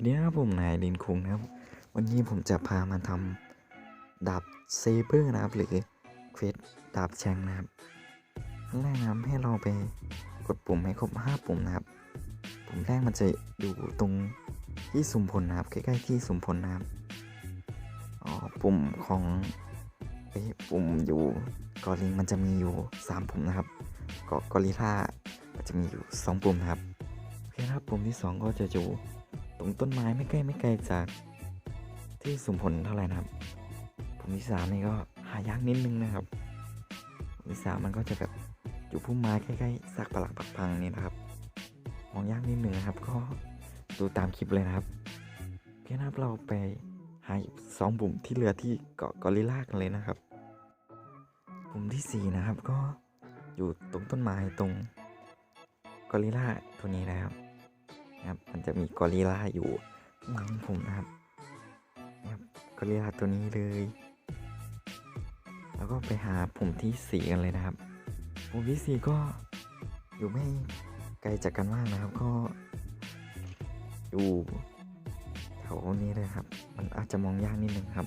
วันนี้ครับผมนายลินคุงนะครับ วันนี้ผมจะพามาทำดาบเซเบอร์นะครับ หรือเควสดาบแชงนะครับขั้นแรกนะครับให้เราไปกดปุ่มให้ครบ 5 ปุ่มนะครับ ปุ่มแรกมันจะอยู่ตรงที่สุ่มผลนะครับ ใกล้ๆที่สุ่มผลนะครับอ๋อปุ่มของเอ้ปุ่มอยู่กอลิงมันจะมีอยู่ 3 ปุ่มนะครับกอกอริล่ามันจะมีอยู่ 2 ปุ่มนะครับโอเคครับปุ่มที่ 2 ก็จะอยู่ ตรงต้นไม้ไม่ใกล้ไม่ไกลจาก ที่สุ่มผลเท่าไหร่นะครับปุ่มที่3นี่ก็หายากนิดนึงนะครับปุ่มที่3มันก็จะแบบอยู่พุ่มไม้ใกล้ๆซากปลักปักพังนี่นะครับมองยากนิดหนึ่งนะครับ ก็ดูตามคลิปเลยนะครับโอเคนะครับเราไปหาสองปุ่มที่เหลือที่เกาะกอริลากันเลยนะครับปุ่มที่สี่นะครับก็อยู่ตรงต้นไม้ตรงกอริลลาตัวนี้นะครับ นะครับ มันจะมีกอริลลาอยู่หลังผมนะครับนะครับกอริลลาตัวนี้เลย แล้วก็ไปหาปุ่มที่สี่กันเลยนะครับ ปุ่มที่สี่ก็อยู่ไม่ไกลจากกันมากนะครับ ก็อยู่แถวนี้เลยครับ มันอาจจะมองยากนิดนึงครับ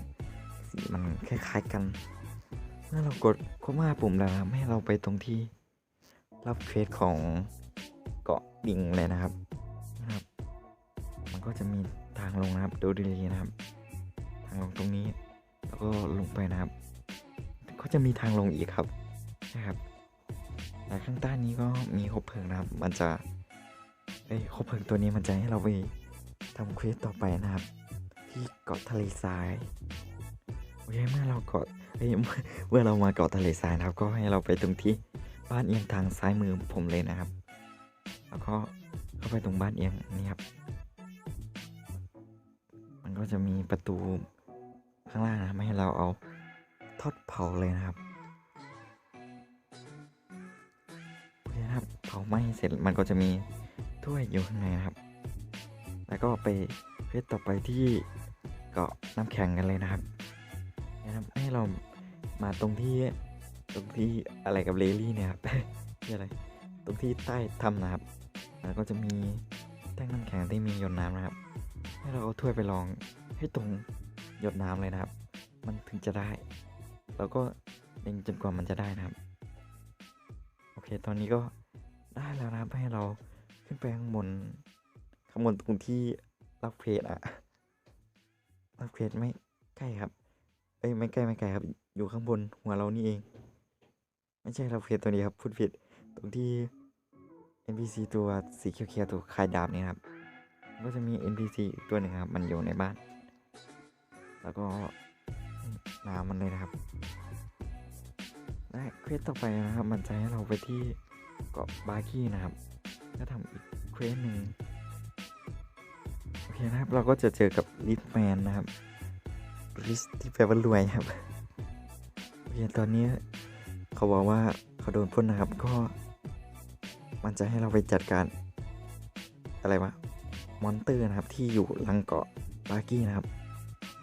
สีมันคล้ายๆกันเมื่อเรากดครบห้าปุ่มแล้วนะให้เราไปตรงที่รับเควสของเกาะบิงเลยนะครับ ก็จะมีทางลงนะครับดูดีๆนะครับ ทางลงตรงนี้ แล้วก็ลงไปนะครับ ก็จะมีทางลงอีกครับนะครับแต่ข้างใต้นี้ก็มีคบเพลิงนะครับ มันจะเอ้คบเพลิงตัวนี้มันจะให้เราไปทำเควสต่อไปนะครับ ที่เกาะทะเลทรายโอเคเมื่อเราเกาะเอ้เมื่อเรามาเกาะทะเลทรายนะครับ ก็ให้เราไปตรงที่บ้านเอียงทางซ้ายมือผมเลยนะครับ แล้วก็เข้าไปตรงบ้านเอียงนี่ครับ มันก็จะมีประตูข้างล่างนะครับให้เราเอาทอดเผาเลยนะครับเนะครับเผาไหม้เสร็จมันก็จะมีถ้วยอยู่ข้างในนะครับ แล้วก็ไปเควสต่อไปที่เกาะน้ำแข็งกันเลยนะครับนะครับให้เรามาตรงที่ตรงที่อะไรกับเลลี่เนี่ยครับที่อะไรตรงที่ใต้ถ้ำนะครับ แล้วก็จะมีแท่งน้ำแข็งที่มีหยดน้ำนะครับ ให้เราเอาถ้วยไปลองให้ตรงหยดน้ำเลยนะครับ มันถึงจะได้แล้วก็เล็งจนกว่ามันจะได้นะครับ โอเค ตอนนี้ก็ได้แล้วนะครับให้เราขึ้นไปข้างบนข้างบนตรงที่รับเควสอะรับเควสไม่ใกล้ครับ เอ้ยไม่ใกล้ไม่ไกลครับ อยู่ข้างบนหัวเรานี่เอง ไม่ใช่รับเควสตัวนี้ครับพูดผิดตรงที่ NPC ตัวสีเขียวๆตัวคายดาบนี่ครับ ก็จะมี NPC อีกตัวหนึ่งครับ มันอยู่ในบ้าน แล้วก็น้ำมันเลยนะครับ และเควสต่อไปนะครับ มันจะให้เราไปที่เกาะบาร์กี้นะครับ ก็ทำอีกเควสหนึ่งโอเคนะครับ เราก็จะเจอกับลิทแมนนะครับลิสที่แปลว่ารวยครับโอเคตอนนี้เขาบอกว่าเขาโดนปล้นนะครับก็ มันจะให้เราไปจัดการอะไรวะ มอนเตอร์นะครับที่อยู่ลังเกาะบากี้นะครับ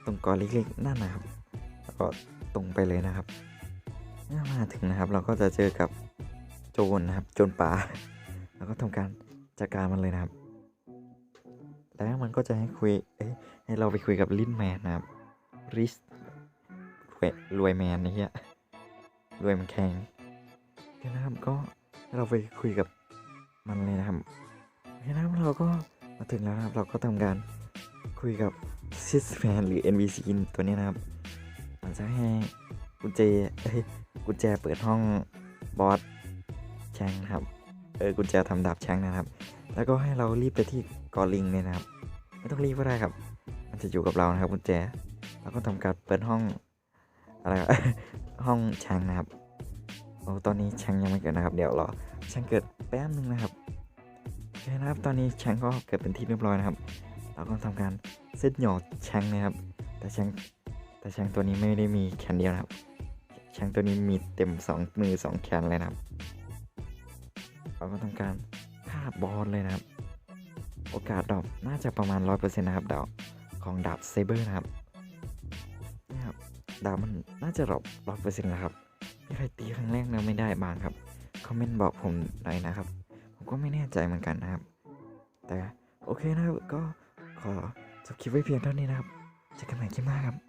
ตรงเกาะเล็กๆนั่นนะครับ แล้วก็ตรงไปเลยนะครับเมื่อมาถึงนะครับ เราก็จะเจอกับโจรนะครับ โจรป่า แล้วก็ทำการจัดการมันเลยนะครับ แล้วมันก็จะให้คุยเอ้ให้เราไปคุยกับลินแมนนะครับริสรวยรวยแมนนี่เฮียรวยมันแข็งนะครับก็เราไปคุยกับมันเลยนะครับนะครับเราก็ มาถึงแล้วนะครับเราก็ทำการคุยกับซิสแมนหรือ NPC ตัวนี้นะครับมันจะให้กุญแจเอ้ยกุญแจเปิดห้องบอสแชงครับเออกุญแจทำดาบแชงนะครับ แล้วก็ให้เรารีบไปที่กอลิงเลยนะครับ ไม่ต้องรีบก็ได้ครับ มันจะอยู่กับเรานะครับกุญแจแล้วก็ทำการเปิดห้องอะไรห้องแชงนะครับโอ้ตอนนี้แชงยังไม่เกิดนะครับ เดี๋ยวรอแชงเกิดแป๊บนึงนะครับ เคนะครับตอนนี้แชงก็เกิดเป็นที่เรียบร้อยนะครับ เราก็ทำการเซตหยอดแชงนะครับ แต่แชงแต่แชงตัวนี้ไม่ได้มีแขนเดียวนะครับ แชงตัวนี้มีเต็มสองมือสองแขนเลยนะครับ เราก็ทำการฆ่าบอสเลยนะครับ โอกาสดรอปน่าจะประมาณ 100%นะครับดาวของดาบเซเบอร์นะครับนี่ครับดาบมันน่าจะดรอปร้อยเปอร์เซ็นต์แล้วครับมีใครตีครั้งแรกแล้วไม่ได้บ้างครับ คอมเมนต์บอกผมหน่อยนะครับ ก็ไม่แน่ใจเหมือนกันนะครับ แต่โอเคนะครับก็ขอจบคลิปไว้เพียงเท่านี้นะครับเจอกันใหม่คลิปหน้าครับ